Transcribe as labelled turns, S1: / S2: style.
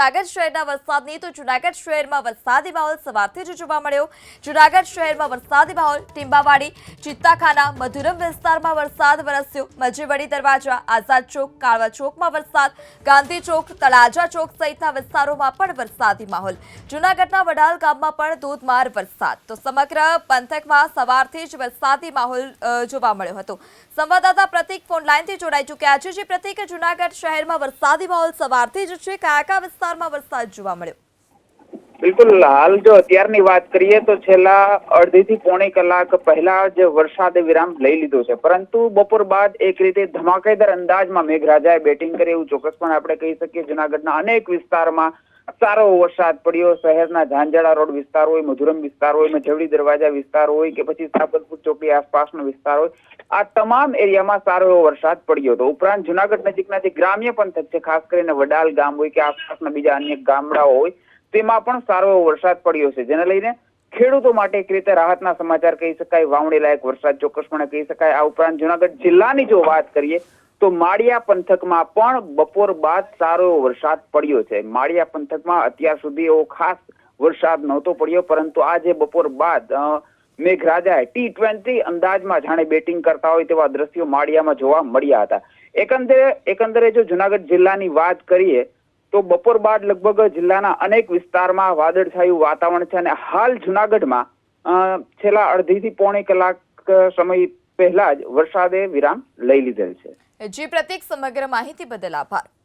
S1: જુનાગઢ શહેરના વરસાદની તો જૂનાગઢ શહેરમાં વરસાદી માહોલ સવારથી જ જોવા મળ્યો. જૂનાગઢ શહેરમાં વરસાદી માહોલ, ટીંબાવાડી, ચિત્તાખાના, મધુરમ વિસ્તારમાં વરસાદ વરસ્યો. મજેવડી દરવાજા, આઝાદ ચોક, કાળવા ચોકમાં વરસાદ, ગાંધી ચોક, તળાજા ચોક સહિતના વિસ્તારોમાં પણ વરસાદી માહોલ. જુનાગઢના વડાલ ગામમાં પણ ધોધમાર વરસાદ. તો સમગ્ર પંથકમાં સવારથી જ વરસાદી માહોલ જોવા મળ્યો હતો. સંવાદદાતા પ્રતિક ફોન લાઈનથી જોડાઈ ચૂક્યા છે. જે પ્રતિક, જુનાગઢ શહેરમાં વરસાદી માહોલ સવારથી જ છે. કયા કયા વિસ્તારમાં વરસાદ જોવા મળ્યો.
S2: બિલકુલ, હાલ જો અત્યારની વાત કરીએ તો છેલ્લા અડધી થી પોણી કલાક પહેલા જ વરસાદે વિરામ લઈ લીધો છે. પરંતુ બપોર બાદ એક રીતે ધમાકેદાર અંદાજમાં મેઘરાજાએ બેટિંગ કરી એવું ચોક્કસ પણ આપણે કહી શકીએ. જુનાગઢના અનેક વિસ્તારમાં સારો વરસાદ પડ્યો, શહેરના ઝાંઝાળા રોડ વિસ્તાર હોય, મધુરમ વિસ્તાર હોય, મજવડી દરવાજા વિસ્તાર હોય કે પછી સાબરપુર ચોકડી આસપાસનો વિસ્તાર હોય, આ તમામ એરિયામાં સારો એવો વરસાદ પડ્યો હતો. ઉપરાંત જુનાગઢ નજીકના જે ગ્રામ્ય પંથક છે ખાસ કરીને વડાલ ગામ હોય કે આસપાસના બીજા અન્ય ગામડાઓ હોય, તેમાં પણ સારો એવો વરસાદ પડ્યો છે. જેને લઈને ખેડૂતો માટે એક રીતે રાહતના સમાચાર કહી શકાય, વાવણી લાયક વરસાદ ચોક્કસપણે કહી શકાય. આ ઉપરાંત જુનાગઢ જિલ્લાની જો વાત કરીએ તો માળિયા પંથકમાં પણ બપોર બાદ સારો વરસાદ પડ્યો છે. માળિયા પંથકમાં અત્યાર સુધી એવો ખાસ વરસાદ નહોતો પડ્યો, પરંતુ આજે બપોર બાદ મેઘરાજાએ ટી ટ્વેન્ટી અંદાજમાં જાણે બેટિંગ કરતા હોય તેવા દ્રશ્યો માળિયામાં જોવા મળ્યા હતા. એકંદરે એકંદરે જો જુનાગઢ જિલ્લાની વાત કરીએ, તો બપોર બાદ લગભગ જિલ્લાના અનેક વિસ્તારમાં વાદળછાયું વાતાવરણ છે અને હાલ જુનાગઢમાં છેલ્લા અડધીથી પોણી કલાક સમય પહેલા જ વરસાદે વિરામ લઈ લીધેલ છે.
S1: જી પ્રતિક સમગ્ર માહિતી બદલ આભાર.